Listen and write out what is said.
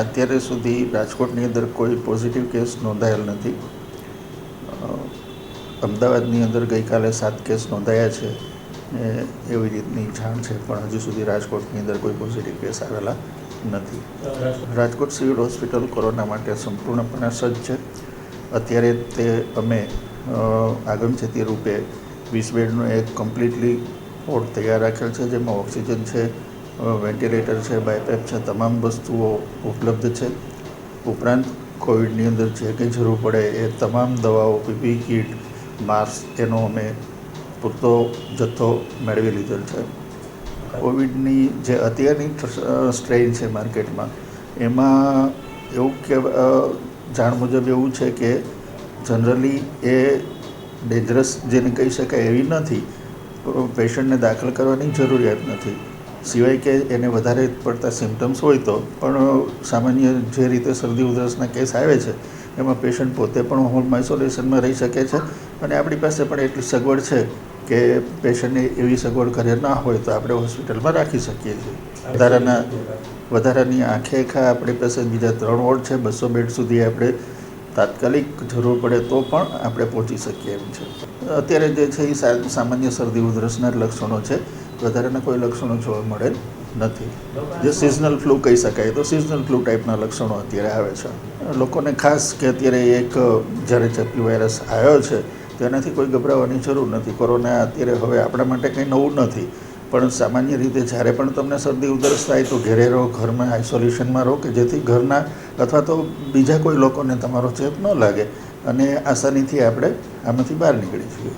અત્યારે સુધી રાજકોટની અંદર કોઈ પોઝિટિવ કેસ નોંધાયેલ નથી. અમદાવાદની અંદર ગઈકાલે સાત કેસ નોંધાયા છે ને એવી રીતની જાણ છે, પણ હજુ સુધી રાજકોટની અંદર કોઈ પોઝિટિવ કેસ આવેલા નથી. રાજકોટ સિવિલ હોસ્પિટલ કોરોના માટે સંપૂર્ણપણે સજ્જ છે. અત્યારે તે અમે આગમચેતી રૂપે વીસ બેડનું એક કમ્પ્લીટલી વોર્ડ તૈયાર રાખેલ છે, જેમાં ઓક્સિજન છે વેન્ટિલેટર છે બાયપેપ છે, તમામ વસ્તુઓ ઉપલબ્ધ છે. ઉપરાંત કોવિડની અંદર જે કંઈ જરૂર પડે એ તમામ દવાઓ, પીપી કીટ, માસ્ક એનો અમે પૂરતો જથ્થો મેળવી લીધેલ છે. કોવિડની જે અત્યારની સ્ટ્રેઇન છે માર્કેટમાં, એમાં એવું કે જાણ મુજબ એવું છે કે જનરલી એ ડેન્જરસ જેને કહી શકાય એવી નથી. પેશન્ટને દાખલ કરવાની જરૂરિયાત નથી. સિવાય કે એને વધારે પડતા સિમ્ટમ્સ હોય તો, પણ સામાન્ય જે રીતે શરદી ઉધરસના કેસ આવે છે, એમાં પેશન્ટ પોતે પણ હોમ આઇસોલેશનમાં રહી શકે છે. અને આપણી પાસે પણ એટલી સગવડ છે કે પેશન્ટને એવી સગવડ ઘરે ના હોય તો આપણે હોસ્પિટલમાં રાખી શકીએ છીએ. વધારાના, વધારાની આંખે ખા આપણી પાસે બીજા ત્રણ વોર્ડ છે, બસો બેડ સુધી આપણે તાત્કાલિક જરૂર પડે તો પણ આપણે પહોંચી શકીએ એમ છે. અત્યારે જે છે એ સામાન્ય શરદી ઉધરસના લક્ષણો છે. વધારાના કોઈ લક્ષણો જોવા મળેલ નથી. જે સિઝનલ ફ્લૂ કહી શકાય તો સિઝનલ ફ્લૂ ટાઈપના લક્ષણો અત્યારે આવે છે. લોકોને ખાસ કે અત્યારે એક, જ્યારે ચેપી વાયરસ આવ્યો છે તેનાથી કોઈ ગભરાવાની જરૂર નથી. કોરોના અત્યારે હવે આપણા માટે કંઈ નવું નથી. પણ સામાન્ય રીતે જ્યારે પણ તમને શરદી ઉધરસ થાય તો ઘેરે રહો, ઘરમાં આઇસોલેશનમાં રહો કે જેથી ઘરના અથવા તો બીજા કોઈ લોકોને તમારો ચેપ ન લાગે. અને આસાનીથી આપણે આમાંથી બહાર નીકળી છીએ